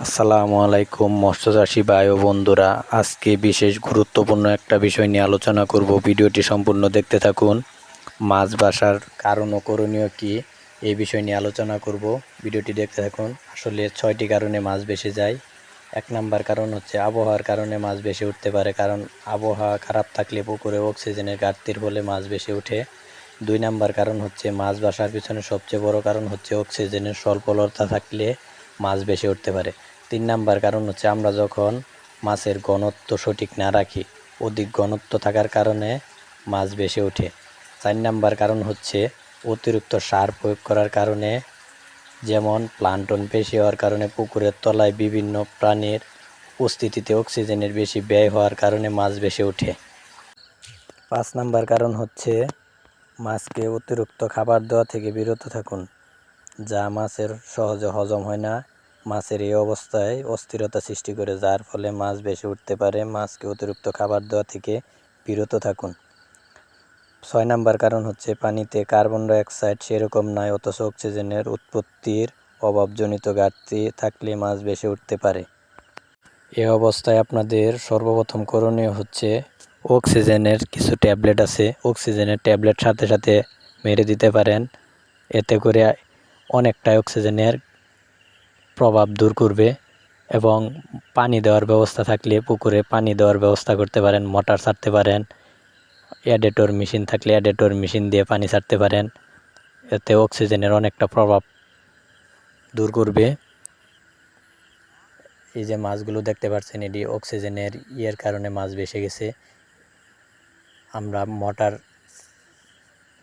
আসসালামু আলাইকুম, মৎস্যচাষী ভাই ও বন্ধুরা। আজকে বিশেষ গুরুত্বপূর্ণ একটা বিষয় নিয়ে আলোচনা করব। ভিডিওটি সম্পূর্ণ দেখতে থাকুন। মাছ বাসার কারণ ও করণীয় কি এই বিষয় নিয়ে আলোচনা করব। ভিডিওটি দেখতে থাকুন। আসলে ছয়টি কারণে মাছ বেশি যায়। এক নাম্বার কারণ হচ্ছে আবহাওয়ার কারণে মাছ বেশি উঠতে পারে, কারণ আবহাওয়া খারাপ থাকলে পুকুরে অক্সিজেনের ঘাটতির ফলে মাছ বেশি ওঠে। দুই নাম্বার কারণ হচ্ছে মাছ বাসার পিছনে সবচেয়ে বড় কারণ হচ্ছে অক্সিজেনের স্বল্পলতা থাকলে মাছ বেশি উঠতে পারে। তিন নাম্বার কারণ হচ্ছে আমরা যখন মাছের ঘনত্ব সঠিক না রাখি, অধিক ঘনত্ব থাকার কারণে মাছ বেশি ওঠে। চার নাম্বার কারণ হচ্ছে অতিরিক্ত সার প্রয়োগ করার কারণে, যেমন প্লান্টন বেশি হওয়ার কারণে পুকুরের তলায় বিভিন্ন প্রাণীর উপস্থিতিতে অক্সিজেনের বেশি ব্যয় হওয়ার কারণে মাছ বেশি ওঠে। পাঁচ নাম্বার কারণ হচ্ছে মাছকে অতিরিক্ত খাবার দেওয়া থেকে বিরত থাকুন, যা মাছের সহজে হজম হয় না। মাছের এই অবস্থায় অস্থিরতা সৃষ্টি করে, যার ফলে মাছ বেশি উঠতে পারে। মাছকে অতিরিক্ত খাবার দেওয়া থেকে বিরত থাকুন। ছয় নাম্বার কারণ হচ্ছে, পানিতে কার্বন ডাইঅক্সাইড সেরকম নয়, অথচ অক্সিজেনের উৎপত্তির অভাবজনিত ঘাটতি থাকলে মাছ বেশি উঠতে পারে। এ অবস্থায় আপনাদের সর্বপ্রথম করণীয় হচ্ছে, অক্সিজেনের কিছু ট্যাবলেট আছে, অক্সিজেনের ট্যাবলেট সাথে সাথে মেরে দিতে পারেন। এতে করে অনেকটাই অক্সিজেনের প্রভাব দূর করবে এবং পানি দেওয়ার ব্যবস্থা থাকলে, পুকুরে পানি দেওয়ার ব্যবস্থা করতে পারেন, মোটর ছাড়তে পারেন, অ্যাডেটর মেশিন থাকলে অ্যাডেটর মেশিন দিয়ে পানি ছাড়তে পারেন। এতে অক্সিজেনের অনেকটা প্রভাব দূর করবে। এই যে মাছগুলো দেখতে পাচ্ছেন, এটি অক্সিজেনের ইয়ের কারণে মাছ বেসে গেছে। আমরা মোটর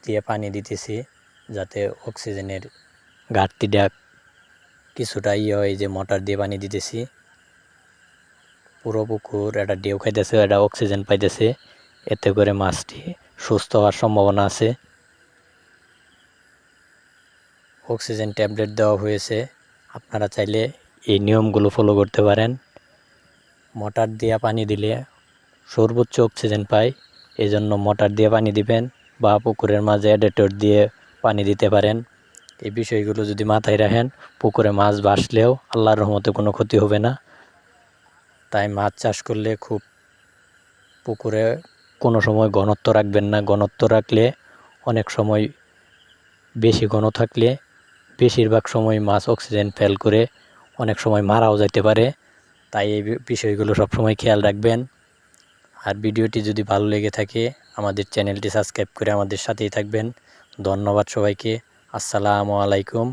দিয়ে পানি দিতেছি যাতে অক্সিজেনের ঘাটতিটা কিছুটা ইয়ে হয় যে মোটর দিয়ে পানি দিতেছি। পুরো পুকুর, একটা ডেউ খাইতেছে এটা অক্সিজেন পাইতেছে। এতে করে মাছটি সুস্থ হওয়ার সম্ভাবনা আছে। অক্সিজেন ট্যাবলেট দেওয়া হয়েছে। আপনারা চাইলে এই নিয়মগুলো ফলো করতে পারেন। মোটর দিয়ে পানি দিলে সর্বোচ্চ অক্সিজেন পায়। এই জন্য মোটর দিয়ে পানি দিবেন বা পুকুরের মাঝে অ্যাডেটর দিয়ে পানি দিতে পারেন। এই বিষয়গুলো যদি মাথায় রাখেন, পুকুরে মাছ বাসলেও আল্লাহর রহমতে কোনো ক্ষতি হবে না। তাই মাছ চাষ করলে খুব পুকুরে কোনো সময় ঘনত্ব রাখবেন না। ঘনত্ব রাখলে অনেক সময় বেশি ঘন থাকলে বেশিরভাগ সময় মাছ অক্সিজেন ফেল করে অনেক সময় মারাও যেতে পারে। তাই এই বিষয়গুলো সবসময় খেয়াল রাখবেন। আর ভিডিওটি যদি ভালো লেগে থাকে, আমাদের চ্যানেলটি সাবস্ক্রাইব করে আমাদের সাথেই থাকবেন। ধন্যবাদ সবাইকে। আসসালামু আলাইকুম।